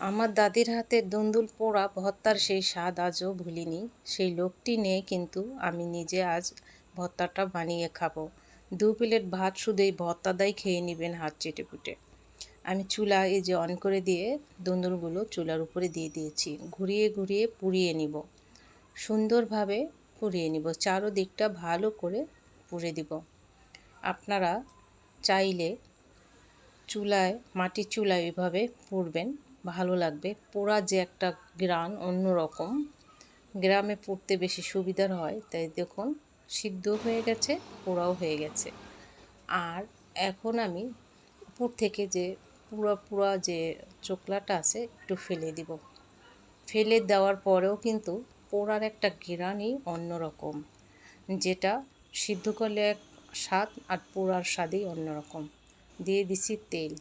আমার দাদির হাতের দুন্দুল পোড়া ভর্তার সেই স্বাদ আজও ভুলিনি। সেই লোকটি নিয়ে কিন্তু, আমি নিজে আজ ভর্তাটা বানিয়ে খাব। দু প্লেট ভাত শুধু এই ভর্তাদাই খেয়ে নেবেন হাত চেটে পুটে। আমি চুলা এই যে অন করে দিয়ে দুন্দুলগুলো চুলার উপরে দিয়ে দিয়েছি। ঘুরিয়ে ঘুরিয়ে পুড়িয়ে নিব। সুন্দরভাবে পুড়িয়ে নিব। চারোদিকটা ভালো করে পুড়ে দিব। আপনারা চাইলে চুলায়, মাটির চুলায় এভাবে পুড়বেন। ভালো লাগবে। পোড়া যে একটা গ্রান অন্য রকম গ্রামে পড়তে বেশি সুবিধার হয়, তাই দেখুন, সিদ্ধ হয়ে গেছে, পোড়াও হয়ে গেছে। আর এখন আমি উপর থেকে যে পুরা পুরা যে চোকলাটা আছে, একটু ফেলে দিব। ফেলে দেওয়ার পরেও কিন্তু পোড়ার একটা গ্রানই অন্যরকম, যেটা সিদ্ধ করলে এক স্বাদ আর পোড়ার স্বাদই অন্যরকম। দিয়ে দিছি তেল।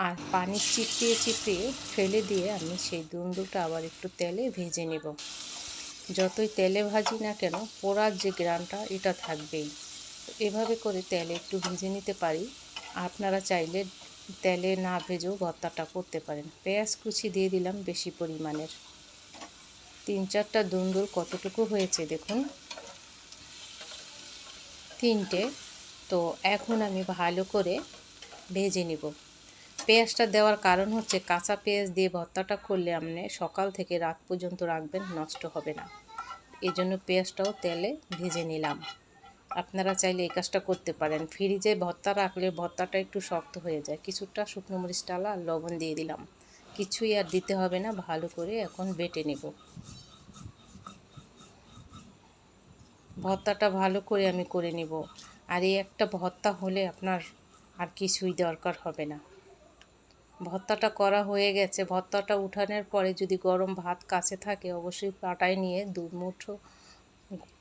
আর পানি চিপিয়ে চিপিয়ে ফেলে দিয়ে আমি সেই দুন্দুলটা আবার একটু তেলে ভেজে নেব। যতই তেলে ভাজি না কেন, পোড়ার যে গ্রানটা, এটা থাকবেই। এভাবে করে তেলে একটু ভেজে নিতে পারি। আপনারা চাইলে তেলে না ভেজেও ভর্তাটা করতে পারেন। পেঁয়াজ কুচি দিয়ে দিলাম বেশি পরিমাণের। তিন চারটা দুন্দুর কতটুকু হয়েছে দেখুন। তিনটে। তো এখন আমি ভালো করে ভেজে নিব। পেঁয়াজটা দেওয়ার কারণ হচ্ছে কাঁচা পেঁয়াজ দিয়ে ভর্তাটা করলে আপনি সকাল থেকে রাত পর্যন্ত রাখবেন, নষ্ট হবে না। এই জন্য পেঁয়াজটাও তেলে ভেজে নিলাম। আপনারা চাইলে এই কাজটা করতে পারেন। ফ্রিজে ভর্তা রাখলে ভর্তাটা একটু শক্ত হয়ে যায়। কিছুটা শুকনো মরিচ টালা আর লবণ দিয়ে দিলাম। কিছুই আর দিতে হবে না, ভালো করে এখন বেটে নেব। ভর্তাটা ভালো করে আমি করে নেব। আর এই একটা ভর্তা হলে আপনার আর কিছুই দরকার হবে না। ভর্তাটা করা হয়ে গেছে। ভর্তাটা উঠানোর পরে যদি গরম ভাত কাছে থাকে, অবশ্যই পাটায় নিয়ে দু মুঠো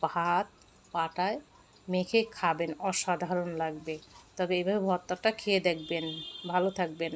ভাত পাটায় মেখে খাবেন। অসাধারণ লাগবে। তবে এভাবে ভর্তাটা খেয়ে দেখবেন। ভালো থাকবেন।